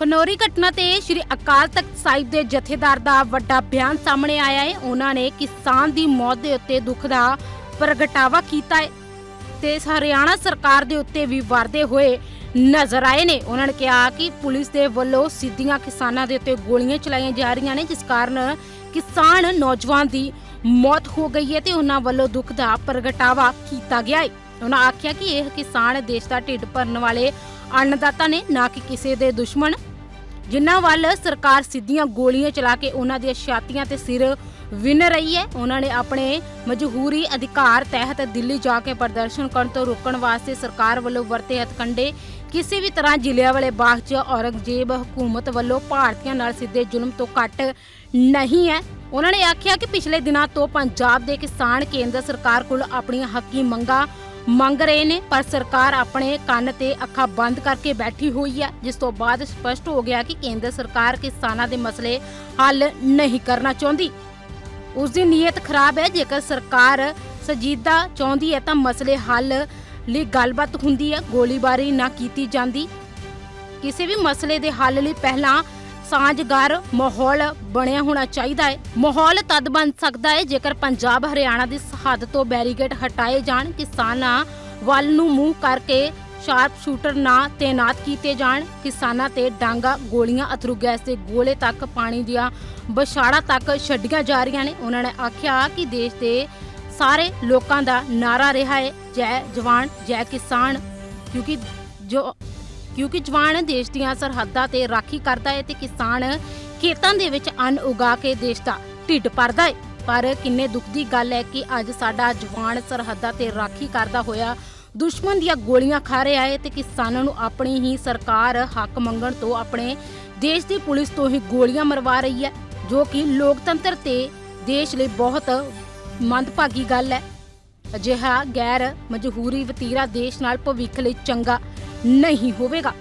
ਕਨੋਰੀ ਘਟਨਾ ਤੇ ਸ਼੍ਰੀ ਅਕਾਲ ਤਖਤ ਸਾਹਿਬ ਦੇ ਜਥੇਦਾਰ ਦਾ ਵੱਡਾ ਬਿਆਨ ਸਾਹਮਣੇ ਆਇਆ ਹੈ। ਉਹਨਾਂ ਨੇ ਕਿਸਾਨ ਦੀ ਮੌਤ ਦੇ ਉੱਤੇ ਦੁੱਖ ਦਾ ਪ੍ਰਗਟਾਵਾ ਕੀਤਾ ਹੈ ਤੇ ਹਰਿਆਣਾ ਸਰਕਾਰ ਦੇ ਉੱਤੇ ਵੀ ਵਰਦੇ ਹੋਏ ਨਜ਼ਰ ਆਏ ਨੇ। ਉਹਨਾਂ ਨੇ ਕਿਹਾ ਕਿ ਪੁਲਿਸ ਦੇ ਵੱਲੋਂ ਸਿੱਧੀਆਂ ਕਿਸਾਨਾਂ ਦੇ ਉੱਤੇ ਗੋਲੀਆਂ ਚਲਾਈਆਂ ਜਾ ਰਹੀਆਂ ਨੇ, ਜਿਸ ਕਾਰਨ ਕਿਸਾਨ ਨੌਜਵਾਨ ਦੀ ਮੌਤ ਹੋ ਗਈ ਹੈ ਤੇ ਉਹਨਾਂ ਵੱਲੋਂ ਦੁੱਖ ਦਾ ਪ੍ਰਗਟਾਵਾ ਕੀਤਾ ਗਿਆ ਹੈ। ਉਹਨਾਂ ਆਖਿਆ ਕਿ ਇਹ ਕਿਸਾਨ ਦੇਸ਼ ਦਾ ਢਿੱਡ ਭਰਨ ਵਾਲੇ ਅੰਨਦਾਤਾ ਨੇ, ਨਾ ਕਿ ਕਿਸੇ ਦੇ ਦੁਸ਼ਮਣ। ਜਿਨ੍ਹਾਂ ਵੱਲ ਸਰਕਾਰ ਸਿੱਧੀਆਂ ਗੋਲੀਆਂ ਚਲਾ ਕੇ ਉਹਨਾਂ ਦੀਆਂ ਛਾਤੀਆਂ ਤੇ ਸਿਰ ਵਿਨ ਰਹੀ ਹੈ, ਉਹਨਾਂ ਨੇ ਆਪਣੇ ਮਜਹੂਰੀ ਅਧਿਕਾਰ ਤਹਿਤ ਦਿੱਲੀ ਜਾ ਕੇ ਪ੍ਰਦਰਸ਼ਨ ਕਰਨ ਤੋਂ ਰੋਕਣ ਵਾਸਤੇ ਸਰਕਾਰ ਵੱਲੋਂ ਵਰਤੇ ਹਥਕੰਡੇ ਕਿਸੇ ਵੀ ਤਰ੍ਹਾਂ ਜ਼ਿਲ੍ਹਿਆਂ ਵਾਲੇ ਬਾਗ 'ਚ ਔਰੰਗਜ਼ੇਬ ਹਕੂਮਤ ਵੱਲੋਂ ਭਾਰਤੀਆਂ ਨਾਲ ਸਿੱਧੇ ਜ਼ੁਲਮ ਤੋਂ ਘੱਟ ਨਹੀਂ ਹੈ। ਉਹਨਾਂ ਨੇ ਆਖਿਆ ਕਿ ਪਿਛਲੇ ਦਿਨਾਂ ਤੋਂ ਪੰਜਾਬ ਦੇ ਕਿਸਾਨ ਕੇਂਦਰ ਸਰਕਾਰ ਕੋਲ ਆਪਣੀਆਂ ਹੱਕੀ ਮੰਗਾਂ ਮੰਗ ਰਹੇ ਨੇ, ਪਰ ਸਰਕਾਰ ਆਪਣੇ ਕੰਨ ਤੇ ਅੱਖਾਂ ਬੰਦ ਕਰਕੇ ਬੈਠੀ ਹੋਈ ਹੈ, ਜਿਸ ਤੋਂ ਬਾਅਦ ਸਪਸ਼ਟ ਹੋ ਗਿਆ ਕਿ ਕੇਂਦਰ ਸਰਕਾਰ ਕਿਸਾਨਾਂ ਦੇ ਮਸਲੇ ਹੱਲ ਨਹੀਂ ਕਰਨਾ ਚਾਹੁੰਦੀ। ਉਸ ਦੀ ਨੀਅਤ ਖਰਾਬ ਹੈ, ਜੇਕਰ ਸਰਕਾਰ ਸਜੀਦਾ ਚਾਹੁੰਦੀ ਹੈ ਤਾਂ ਮਸਲੇ ਹੱਲ ਲਈ ਗੱਲਬਾਤ ਹੁੰਦੀ ਹੈ, ਗੋਲੀਬਾਰੀ ਨਾ ਕੀਤੀ ਜਾਂਦੀ। ਕਿਸੇ ਵੀ ਮਸਲੇ ਦੇ ਹੱਲ ਲਈ ਪਹਿਲਾਂ ਸਾਂਝਗਾਰ ਮਾਹੌਲ ਬਣਿਆ ਹੋਣਾ ਚਾਹੀਦਾ ਹੈ। ਮਾਹੌਲ ਤਦ ਬਣ ਸਕਦਾ ਹੈ ਜੇਕਰ ਪੰਜਾਬ ਹਰਿਆਣਾ ਦੀ ਸਰਹੱਦ ਤੋਂ ਬੈਰੀਕੇਡ ਹਟਾਏ ਜਾਣ। ਕਿਸਾਨਾਂ ਵੱਲ ਨੂੰ ਮੂੰਹ ਕਰਕੇ ਸ਼ਾਰਪ ਸ਼ੂਟਰ ਨਾ ਤੈਨਾਤ ਕੀਤੇ ਜਾਣ। ਕਿਸਾਨਾਂ ਤੇ ਡਾਂਗਾ ਗੋਲੀਆਂ ਅਥਰੂ ਗੈਸ ਦੇ ਗੋਲੇ ਤੱਕ, ਪਾਣੀ ਦੀਆਂ ਬਛਾੜਾਂ ਤੱਕ ਛੱਡੀਆਂ ਜਾ ਰਹੀਆਂ ਨੇ। ਉਹਨਾਂ ਨੇ ਆਖਿਆ ਕਿ ਦੇਸ਼ ਦੇ ਸਾਰੇ ਲੋਕਾਂ ਦਾ ਨਾਰਾ ਰਿਹਾ ਹੈ, ਜੈ ਜਵਾਨ, ਜੈ ਕਿਸਾਨ। ਕਿਉਂਕਿ ਜੋ ਕਿਉਂਕਿ ਜਵਾਨ ਦੇਸ਼ ਦੀਆਂ ਸਰਹੱਦਾਂ ਤੇ ਰਾਖੀ ਕਰਦਾ ਹੈ ਤੇ ਕਿਸਾਨ ਖੇਤਾਂ ਦੇ ਵਿੱਚ ਅੰਨ ਉਗਾ ਕੇ ਦੇਸ਼ ਦਾ ਢਿੱਡ ਭਰਦਾ ਹੈ। ਪਰ ਕਿੰਨੇ ਦੁੱਖ ਦੀ ਗੱਲ ਹੈ ਕਿ ਅੱਜ ਸਾਡਾ ਜਵਾਨ ਸਰਹੱਦਾਂ ਤੇ ਰਾਖੀ ਕਰਦਾ ਹੋਇਆ ਦੁਸ਼ਮਣ ਦੀਆਂ ਗੋਲੀਆਂ ਖਾ ਰਿਹਾ ਹੈ ਤੇ ਕਿਸਾਨਾਂ ਨੂੰ ਆਪਣੀ ਹੀ ਸਰਕਾਰ ਹੱਕ ਮੰਗਣ ਤੋਂ ਆਪਣੇ ਦੇਸ਼ ਦੀ ਪੁਲਿਸ ਤੋਂ ਹੀ ਗੋਲੀਆਂ ਮਰਵਾ ਰਹੀ ਹੈ, ਜੋ ਕਿ ਲੋਕਤੰਤਰ ਤੇ ਦੇਸ਼ ਲਈ ਬਹੁਤ ਮੰਦਭਾਗੀ ਗੱਲ ਹੈ। ਅਜਿਹਾ ਗੈਰ ਮਜਹੂਰੀ ਵਤੀਰਾ ਦੇਸ਼ ਨਾਲ ਭਵਿੱਖ ਲਈ ਚੰਗਾ ਨਹੀਂ ਹੋਵੇਗਾ।